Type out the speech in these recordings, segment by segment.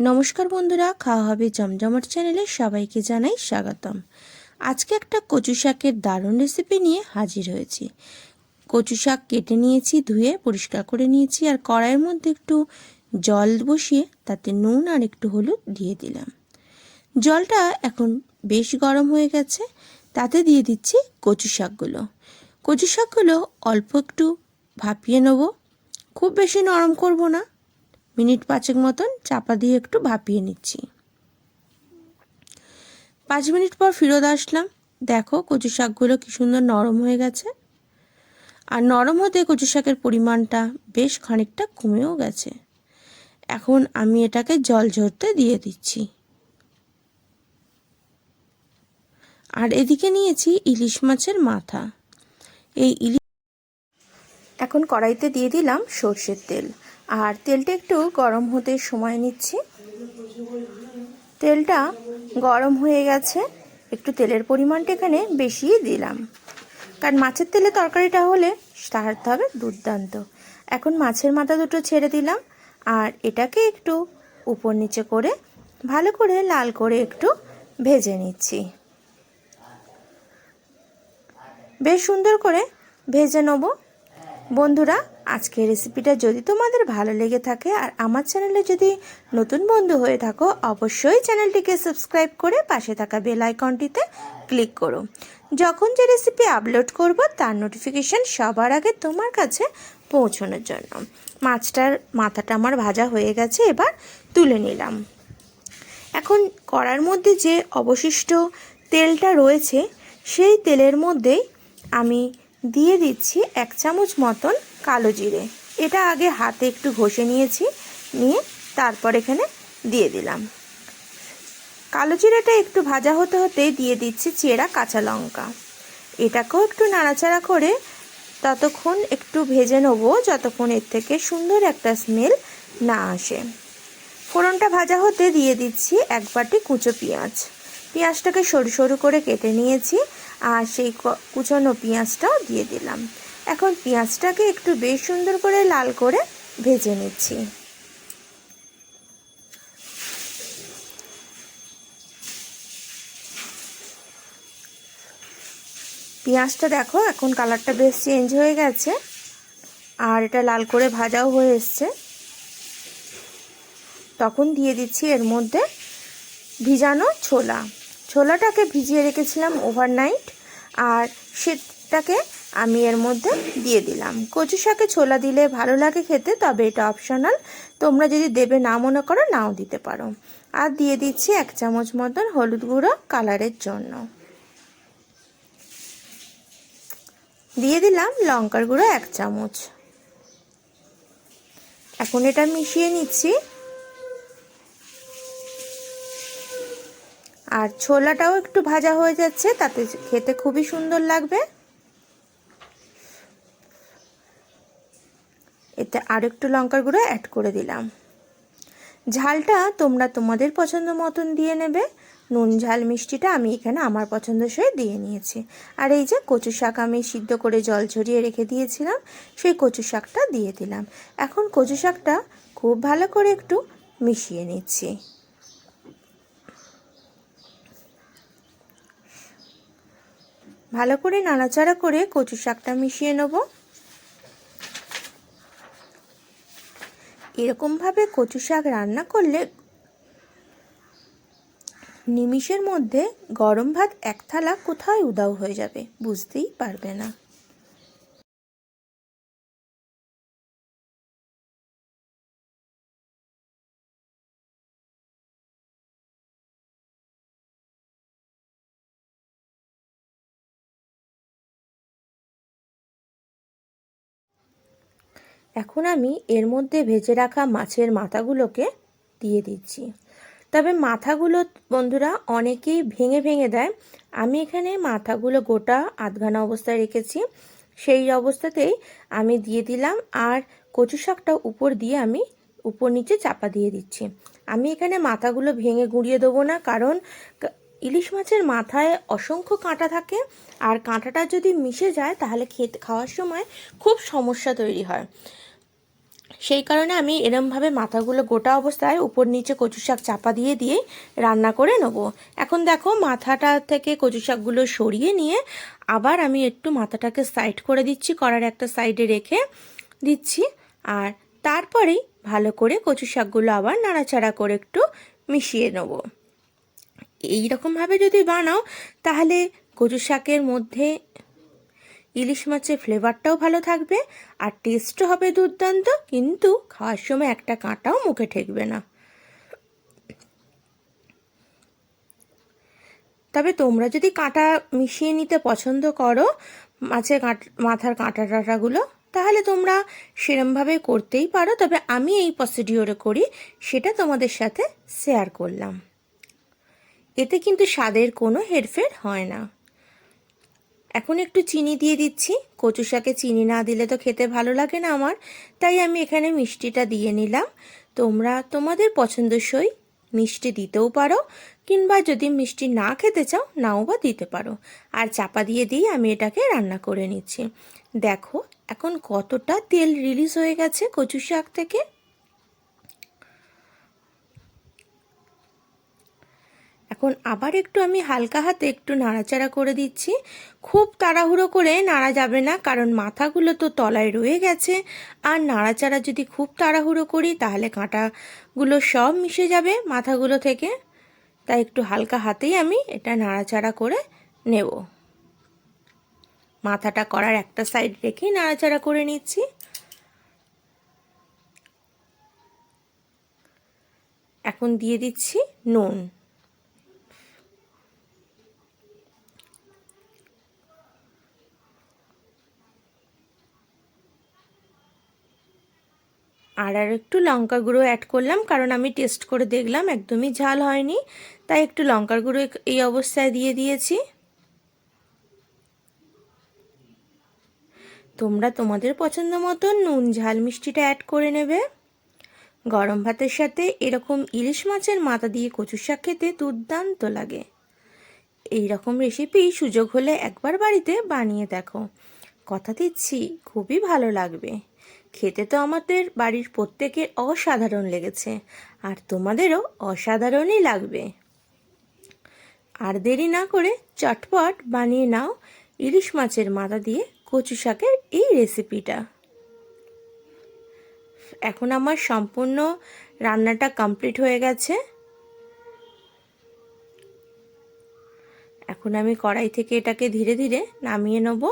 নমস্কার বন্ধুরা, খাওয়া হবে জমজমাট চ্যানেলে সবাইকে জানাই স্বাগতম। আজকে একটা কচু শাকের দারুণ রেসিপি নিয়ে হাজির হয়েছি। কচু শাক কেটে নিয়েছি, ধুয়ে পরিষ্কার করে নিয়েছি আর কড়াইয়ের মধ্যে একটু জল বসিয়ে তাতে নুন আর একটু হলুদ দিয়ে দিলাম। জলটা এখন বেশ গরম হয়ে গেছে, তাতে দিয়ে দিচ্ছি কচু শাকগুলো। কচু শাকগুলো অল্প একটু ভাপিয়ে নেব, খুব বেশি নরম করব না মিনিট পাঁচেক মতন চাপা দিয়ে একটু ভাপিয়ে নিচ্ছি। পাঁচ মিনিট পর ফিরত আসলাম। দেখো কচু শাকগুলো কি সুন্দর নরম হয়ে গেছে। আর নরম হতে কচু শাকের পরিমাণটা বেশ খানিকটা কমেও গেছে। এখন আমি এটাকে জল ঝরতে দিয়ে দিচ্ছি। আর এদিকে নিয়েছি ইলিশ মাছের মাথা। এই ইলিশ এখন কড়াইতে দিয়ে দিলাম সর্ষের তেল। আর তেলটা একটু গরম হতে সময় নিচ্ছি। তেলটা গরম হয়ে গেছে। একটু তেলের পরিমাণটা এখানে বেশি দিলাম। কারণ মাছের তেলে তরকারিটা হলে সারতে হবে দুর্দান্ত। এখন মাছের মাথা দুটো ছেড়ে দিলাম। আর এটাকে একটু উপর নিচে করে ভালো করে লাল করে একটু ভেজে নিচ্ছি। বেশ সুন্দর করে ভেজে নেব। বন্ধুরা, আজকের রেসিপিটা যদি তোমাদের ভালো লেগে থাকে আর আমার চ্যানেলে যদি নতুন বন্ধু হয়ে থাকো, অবশ্যই চ্যানেলটিকে সাবস্ক্রাইব করে পাশে থাকা বেল আইকনটিতে ক্লিক করো। যখন যে রেসিপি আপলোড করব, তার নোটিফিকেশান সবার আগে তোমার কাছে পৌঁছানোর জন্য। মাছটার, মাথাটা আমার ভাজা হয়ে গেছে, এবার তুলে নিলাম। এখন কড়ার মধ্যে যে অবশিষ্ট তেলটা রয়েছে, সেই তেলের মধ্যেই আমি দিয়ে দিচ্ছি এক চামচ মতন কালো জিরে। এটা আগে হাতে একটু ঘষে নিয়েছি, নিয়ে তারপর এখানে দিয়ে দিলাম। কালো জিরেটা একটু ভাজা হতে হতে দিয়ে দিচ্ছি চেরা কাঁচা লঙ্কা। এটাকেও একটু নাড়াচাড়া করে ততক্ষণ একটু ভেজে নেব, যতক্ষণ এর থেকে সুন্দর একটা স্মেল না আসে। ফোড়নটা ভাজা হতে দিয়ে দিচ্ছি এক বাটি কুচো পেঁয়াজ। পেঁয়াজটাকে সরু সরু করে কেটে নিয়েছি আর সেই কুচনো পেঁয়াজটাও দিয়ে দিলাম। এখন পেঁয়াজটাকে একটু বেশ সুন্দর করে লাল করে ভেজে নিচ্ছি। পেঁয়াজটা দেখো, এখন কালারটা বেশ চেঞ্জ হয়ে গেছে। আর এটা লাল করে ভাজাও হয়ে এসছে। তখন দিয়ে দিচ্ছি এর মধ্যে ভিজানো ছোলা। ছোলাটাকে ভিজিয়ে রেখেছিলাম ওভারনাইট আর সেটাকে আমি এর মধ্যে দিয়ে দিলাম। কচু শাকে ছোলা দিলে ভালো লাগে খেতে, তবে এটা অপশনাল তোমরা যদি দেবে না মনে করো, নাও দিতে পারো। আর দিয়ে দিচ্ছি এক চামচ মতন হলুদ গুঁড়ো কালারের জন্য। দিয়ে দিলাম লঙ্কার গুঁড়ো এক চামচ। এখন এটা মিশিয়ে নিচ্ছি। আর ছোলাটাও একটু ভাজা হয়ে যাচ্ছে, তাতে খেতে খুবই সুন্দর লাগবে। এতে আর একটু লঙ্কার গুঁড়ো অ্যাড করে দিলাম। ঝালটা তোমরা তোমাদের পছন্দ মতন দিয়ে নেবে। নুন, ঝাল, মিষ্টিটা আমি এখানে আমার পছন্দসই দিয়ে নিয়েছি। আর এই যে কচু শাক আমি সিদ্ধ করে জল ঝরিয়ে রেখে দিয়েছিলাম, সেই কচু শাকটা দিয়ে দিলাম। এখন কচু শাকটা খুব ভালো করে একটু মিশিয়ে নিচ্ছি। ভালো করে নাড়াচাড়া করে কচু শাকটা মিশিয়ে নেব। এরকমভাবে কচু শাক রান্না করলে নিমিষের মধ্যে গরম ভাত এক থালা কোথায় উদাও হয়ে যাবে, বুঝতেই পারবে না। এখন আমি এর মধ্যে ভেজে রাখা মাছের মাথাগুলোকে দিয়ে দিচ্ছি। তবে মাথাগুলো বন্ধুরা অনেকেই ভেঙে ভেঙে দেয়। আমি এখানে মাথাগুলো গোটা আধঘানা অবস্থায় রেখেছি। সেই অবস্থাতেই আমি দিয়ে দিলাম আর কচু শাকটা উপর দিয়ে আমি উপর নিচে চাপা দিয়ে দিচ্ছি। আমি এখানে মাথাগুলো ভেঙে গুঁড়িয়ে দেবো না কারণ ইলিশ মাছের মাথায় অসংখ্য কাঁটা থাকে। আর কাঁটাটা যদি মিশে যায়, তাহলে খেতে, খাওয়ার সময় খুব সমস্যা তৈরি হয়। সেই কারণে আমি এরমভাবে মাথাগুলো গোটা অবস্থায় উপর নিচে কচু শাক চাপা দিয়ে দিয়ে রান্না করে নেব। এখন দেখো, মাথাটা থেকে কচু শাকগুলো সরিয়ে নিয়ে আবার আমি একটু মাথাটাকে সাইড করে দিচ্ছি, করার একটা সাইডে রেখে দিচ্ছি। আর তারপরেই ভালো করে কচু শাকগুলো আবার নাড়াচাড়া করে একটু মিশিয়ে নেব। এই রকমভাবে যদি বানাও, তাহলে কচু শাকের মধ্যে ইলিশ মাছের ফ্লেভারটাও ভালো থাকবে আর টেস্টও হবে দুর্দান্ত, কিন্তু খাওয়ার সময় একটা কাঁটাও মুখে ঠেকবে না। তবে তোমরা যদি কাঁটা মিশিয়ে নিতে পছন্দ করো, মাছের কাঁট, মাথার কাঁটা টাটাগুলো, তাহলে তোমরা সেরমভাবে করতেই পারো। তবে আমি এই প্রসিডিওরে করি, সেটা তোমাদের সাথে শেয়ার করলাম। এতে কিন্তু স্বাদের কোনো হেরফের হয় না। এখন একটু চিনি দিয়ে দিচ্ছি। কচু শাকে চিনি না দিলে তো খেতে ভালো লাগে না আমার। তাই আমি এখানে মিষ্টিটা দিয়ে নিলাম। তোমরা তোমাদের পছন্দসই মিষ্টি দিতেও পারো, কিংবা যদি মিষ্টি না খেতে চাও, নাও বা দিতে পারো। আর চাপা দিয়ে দিয়ে আমি এটাকে রান্না করে নিচ্ছি। দেখো, এখন কতটা তেল রিলিজ হয়ে গেছে কচু শাক থেকে। এখন আবার একটু আমি হালকা হাতে একটু নাড়াচাড়া করে দিচ্ছি। খুব তাড়াহুড়ো করে নাড়া যাবে না, কারণ মাথাগুলো তো তলায় রয়ে গেছে। আর নাড়াচাড়া যদি খুব তাড়াহুড়ো করি, তাহলে কাঁটাগুলো সব মিশে যাবে মাথাগুলো থেকে। তাই একটু হালকা হাতেই আমি এটা নাড়াচাড়া করে নেব। মাথাটা করার একটা সাইড রেখেই নাড়াচাড়া করে নিচ্ছি। এখন দিয়ে দিচ্ছি নুন। আর আর একটু লঙ্কা গুঁড়ো অ্যাড করলাম, কারণ আমি টেস্ট করে দেখলাম, একদমই ঝাল হয়নি। তাই একটু লঙ্কার গুঁড়ো এই অবস্থায় দিয়ে দিয়েছি। তোমরা তোমাদের পছন্দ মতো নুন, ঝাল মিষ্টিটা অ্যাড করে নেবে। গরম ভাতের সাথে এরকম ইলিশ মাছের মাথা দিয়ে কচু শাক খেতে দুর্দান্ত লাগে। এই রকম রেসিপি সুযোগ হলে একবার বাড়িতে বানিয়ে দেখো। কথা দিচ্ছি, খুবই ভালো লাগবে। খেতে তো আমাদের বাড়ির প্রত্যেকের অসাধারণ লেগেছে, আর তোমাদেরও অসাধারণই লাগবে। আর দেরি না করে চটপট বানিয়ে নাও ইলিশ মাছের মাথা দিয়ে কচু শাকের এই রেসিপিটা। এখন আমার সম্পূর্ণ রান্নাটা কমপ্লিট হয়ে গেছে। এখন আমি কড়াই থেকে এটাকে ধীরে ধীরে নামিয়ে নেব।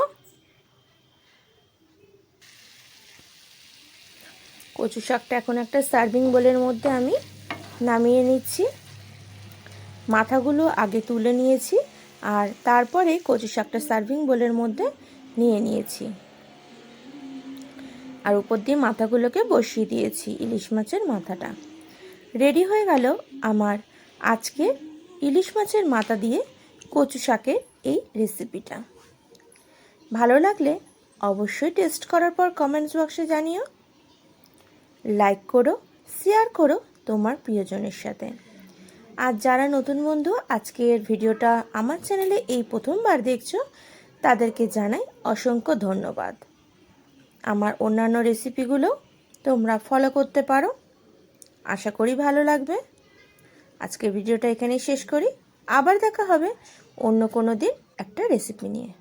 কচু শাকটা এখন একটা সার্ভিং বোলের মধ্যে আমি নামিয়ে নিচ্ছি। মাথাগুলো আগে তুলে নিয়েছি আর তারপরে কচু শাকটা সার্ভিং বোলের মধ্যে নিয়ে নিয়েছি। আর উপর দিয়ে মাথাগুলোকে বসিয়ে দিয়েছি ইলিশ মাছের মাথাটা। রেডি হয়ে গেল আমার আজকে ইলিশ মাছের মাথা দিয়ে কচু শাকের এই রেসিপিটা ভালো লাগলে অবশ্যই টেস্ট করার পর কমেন্টস বক্সে জানিও। লাইক করো শেয়ার করো তোমার প্রিয়জনের সাথে। আর যারা নতুন বন্ধু, আজকের ভিডিওটা আমার চ্যানেলে এই প্রথমবার দেখছ, তাদেরকে জানাই অসংখ্য ধন্যবাদ। আমার অন্যান্য রেসিপিগুলো তোমরা ফলো করতে পারো। আশা করি ভালো লাগবে। আজকে ভিডিওটা এখানেই শেষ করি। আবার দেখা হবে অন্য কোনো দিন একটা রেসিপি নিয়ে।